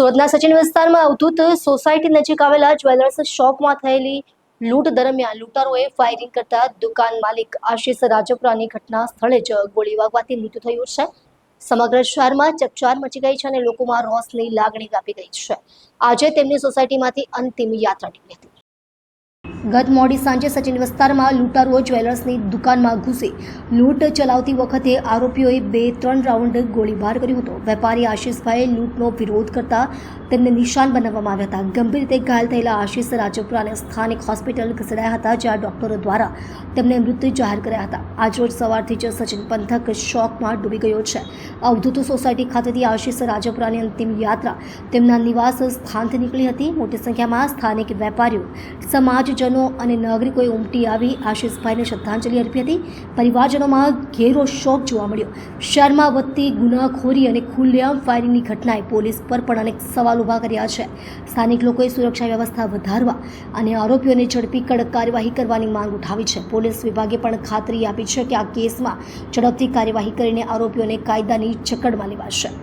સુરતના સચિન વિસ્તારમાં અવધૂત સોસાયટી નજીક આવેલા જ્વેલર્સ શોપમાં થયેલી લૂંટ દરમિયાન લૂંટારોએ ફાયરિંગ કરતા દુકાન માલિક આશિષ રાજપરાની ઘટના સ્થળે જ ગોળી વાગવાથી મૃત્યુ થયું છે. સમગ્ર શહેરમાં ચકચાર મચી ગઈ છે અને લોકોમાં રોષની લાગણી વ્યાપી ગઈ છે. આજે તેમની સોસાયટીમાંથી અંતિમ યાત્રા નીકળી હતી. ગત મોડી સાંજે સચિન વિસ્તારમાં લૂંટારુઓ જ્વેલર્સની દુકાનમાં ઘૂસી. લૂંટ ચલાવતી વખતે આરોપીઓએ બે, ત્રણ રાઉન્ડ ગોળીબાર કર્યો હતો. વેપારી આશિષભાઈ લૂંટનો વિરોધ કરતા તેમને નિશાન બનાવવામાં આવ્યા હતા. ગંભીર રીતે ઘાયલ થયેલા આશિષ રાજપુરાને સ્થાનિક હોસ્પિટલ ખસેડાયા હતા, જ્યાં ડોક્ટરો દ્વારા તેમને મૃત્યુ જાહેર કર્યા હતા. આજરોજ સવારથી જ સચિન પંથક શોકમાં ડૂબી ગયો છે. અવધૂત સોસાયટી ખાતેથી આશિષ રાજપુરાની અંતિમ યાત્રા. તેમના નિવાસ સ્થાનથી નીકળી હતી. મોટી સંખ્યામાં સ્થાનિક વેપારીઓ સમાજજનો અને નાગરિકોએ ઉમટી આવી આશિષભાઈને શ્રદ્ધાંજલિ અર્પી હતી. પરિવારજનોમાં ઘેરો શોક જોવા મળ્યો. શહેરમાં વધતી ગુનાખોરી અને ખુલ્લેઆમ ફાયરિંગની ઘટનાએ પોલીસ પર પણ અનેક સવાલ ઊભા કર્યા છે. સ્થાનિક લોકોએ સુરક્ષા વ્યવસ્થા વધારવા અને આરોપીઓને ઝડપી કડક કાર્યવાહી કરવાની માંગ ઉઠાવી છે. પોલીસ વિભાગે પણ ખાતરી આપી છે કે આ કેસમાં ઝડપથી કાર્યવાહી કરીને આરોપીઓને કાયદાની જકડમાં લેવાશે.